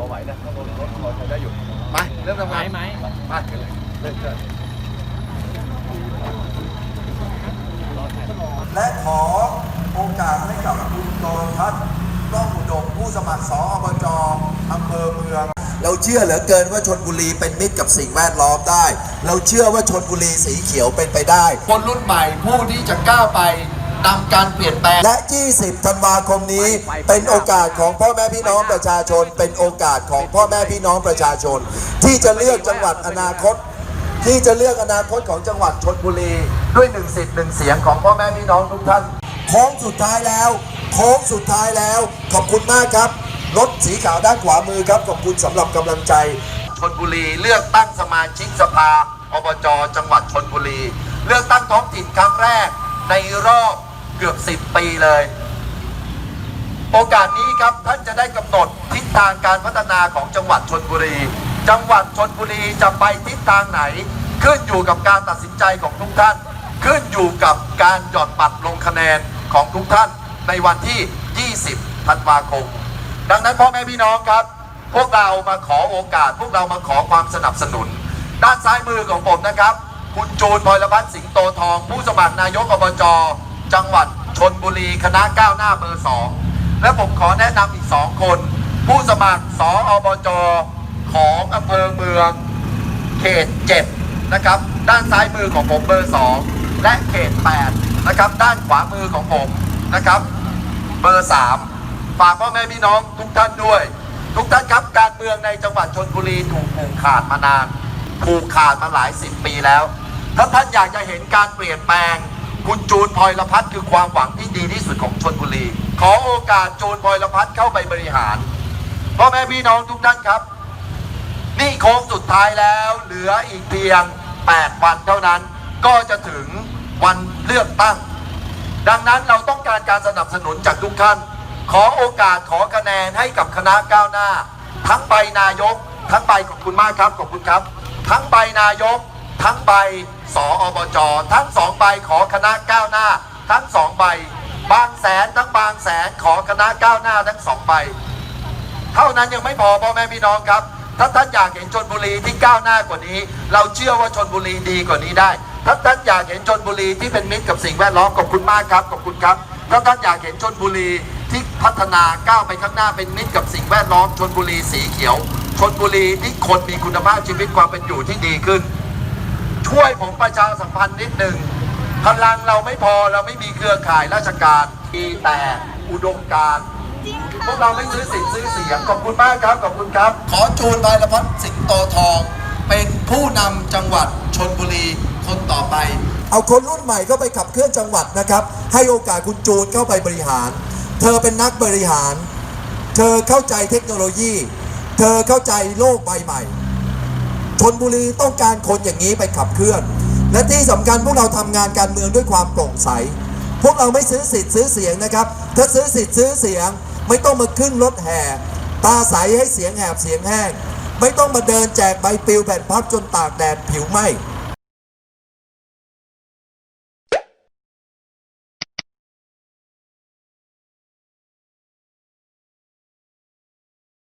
อไหวนะข้างบนรถพอใช้ได้อยู่ไปเริ่มทำงานไหมไปเริ่มเริ่มและขอโอกาสให้กับคุณโตทัศน์ร่องอุดมผู้สมัครสอบจอำเภอเมือง เราเชื่อเหลือเกินว่าชนบุรีเป็นมิตรกับสิ่งแวดล้อมได้ เราเชื่อว่าชนบุรีสีเขียวเป็นไปได้ คนรุ่นใหม่ผู้ที่จะก้าวไป นำการเปลี่ยนแปลง และ 20 ธันวาคมนี้ เป็นโอกาสของพ่อแม่พี่น้องประชาชน เป็นโอกาสของพ่อแม่พี่น้องประชาชน ที่จะเลือกจังหวัดอนาคต ที่จะเลือกอนาคตของจังหวัดชนบุรี ด้วยหนึ่งสิทธิ์หนึ่งเสียงของพ่อแม่พี่น้องทุกท่านโค้งสุดท้ายแล้วโค้งสุดท้ายแล้ว ขอบคุณมากครับรถสีขาวด้านขวามือครับขอบคุณสำหรับกำลังใจชนบุรี เลือกตั้งสมาชิกสภาอบจจังหวัดชนบุรี เลือกตั้งท้องถิ่นครั้งแรกในรอบ เกือบ 10 ปีเลย โอกาสนี้ครับท่านจะได้กำหนดทิศทางการพัฒนาของจังหวัดชนบุรี จังหวัดชนบุรีจะไปทิศทางไหน ขึ้นอยู่กับการตัดสินใจของทุกท่าน ขึ้นอยู่กับการหย่อนบัตรลงคะแนนของทุกท่านในวันที่ 20 ธันวาคม ดังนั้นพ่อแม่พี่น้องครับ พวกเรามาขอโอกาส พวกเรามาขอความสนับสนุน ด้านซ้ายมือของผมนะครับ คุณจูนพลพัฒน์สิงโตทอง ผู้สมัครนายกอบจ จังหวัด ชนบุรีคณะก้าวหน้าเบอร์สองและผมขอแนะนำอีกสองคน ผู้สมัครสออบจของอำเภอเมือง เขต7นะครับ ด้านซ้ายมือของผมเบอร์2และเขต8นะครับ ด้านขวามือของผมนะครับ เบอร์3ฝากพ่อแม่พี่น้องทุกท่านด้วย ทุกท่านครับการเมืองในจังหวัดชนบุรีถูกผูกขาดมานานผูกขาดมาหลายสิบปีแล้ว ถ้าท่านอยากจะเห็นการเปลี่ยนแปลง คุณจูนพลอยละพัฒน์คือความหวังที่ดีที่สุดของชนบุรี ขอโอกาสจูนพลอยละพัฒน์เข้าไปบริหารพ่อแม่พี่น้องทุกท่านครับ นี่โค้งสุดท้ายแล้วเหลืออีกเพียง 8 วันเท่านั้น ก็จะถึงวันเลือกตั้ง ดังนั้นเราต้องการการสนับสนุนจากทุกท่าน ขอโอกาสขอคะแนนให้กับคณะก้าวหน้า ทั้งใบนายก ทั้งใบขอบคุณมากครับขอบคุณครับ ทั้งใบนายก ทั้งใบสออบจทั้งสองใบขอคณะก้าวหน้า ทั้งสองใบ บางแสนทั้งบางแสนขอคณะก้าวหน้าทั้งสองใบ เท่านั้นยังไม่พอพ่อแม่พี่น้องครับถ้าท่านอยากเห็นชนบุรีที่ก้าวหน้ากว่านี้ เราเชื่อว่าชนบุรีดีกว่านี้ได้ถ้าท่านอยากเห็นชนบุรีที่เป็นมิตรกับสิ่งแวดล้อมขอบคุณมากครับขอบคุณครับถ้าท่านอยากเห็นชนบุรีที่พัฒนาก้าวไปข้างหน้าเป็นมิตรกับสิ่งแวดล้อมชนบุรีสีเขียวชนบุรีที่คนมีคุณภาพชีวิตความเป็นอยู่ที่ดีขึ้น ช่วยผมประชาสัมพันธ์นิดหนึ่งพลังเราไม่พอเราไม่มีเครือข่ายราชการมีแต่อุดมการณ์พวกเราไม่ซื้อสิทธิ์ซื้อเสียงขอบคุณมากครับขอบคุณครับ ขอจูนพายรพัฒน์สิงโตทอง เป็นผู้นำจังหวัดชนบุรีคนต่อไป เอาคนรุ่นใหม่เข้าไปขับเคลื่อนจังหวัดนะครับ ให้โอกาสคุณจูนเข้าไปบริหาร เธอเป็นนักบริหาร เธอเข้าใจเทคโนโลยี เธอเข้าใจโลกใบใหม่ ชนบุรีต้องการคนอย่างนี้ไปขับเคลื่อน และที่สำคัญพวกเราทำงานการเมืองด้วยความโปร่งใส พวกเราไม่ซื้อสิทธิ์ซื้อเสียงนะครับ ถ้าซื้อสิทธิ์ซื้อเสียง ไม่ต้องมาขึ้นรถแห่ ตาใสให้เสียงแหบเสียงแห้ง ไม่ต้องมาเดินแจกใบปลิวแผ่นพับจนตากแดดผิวไหม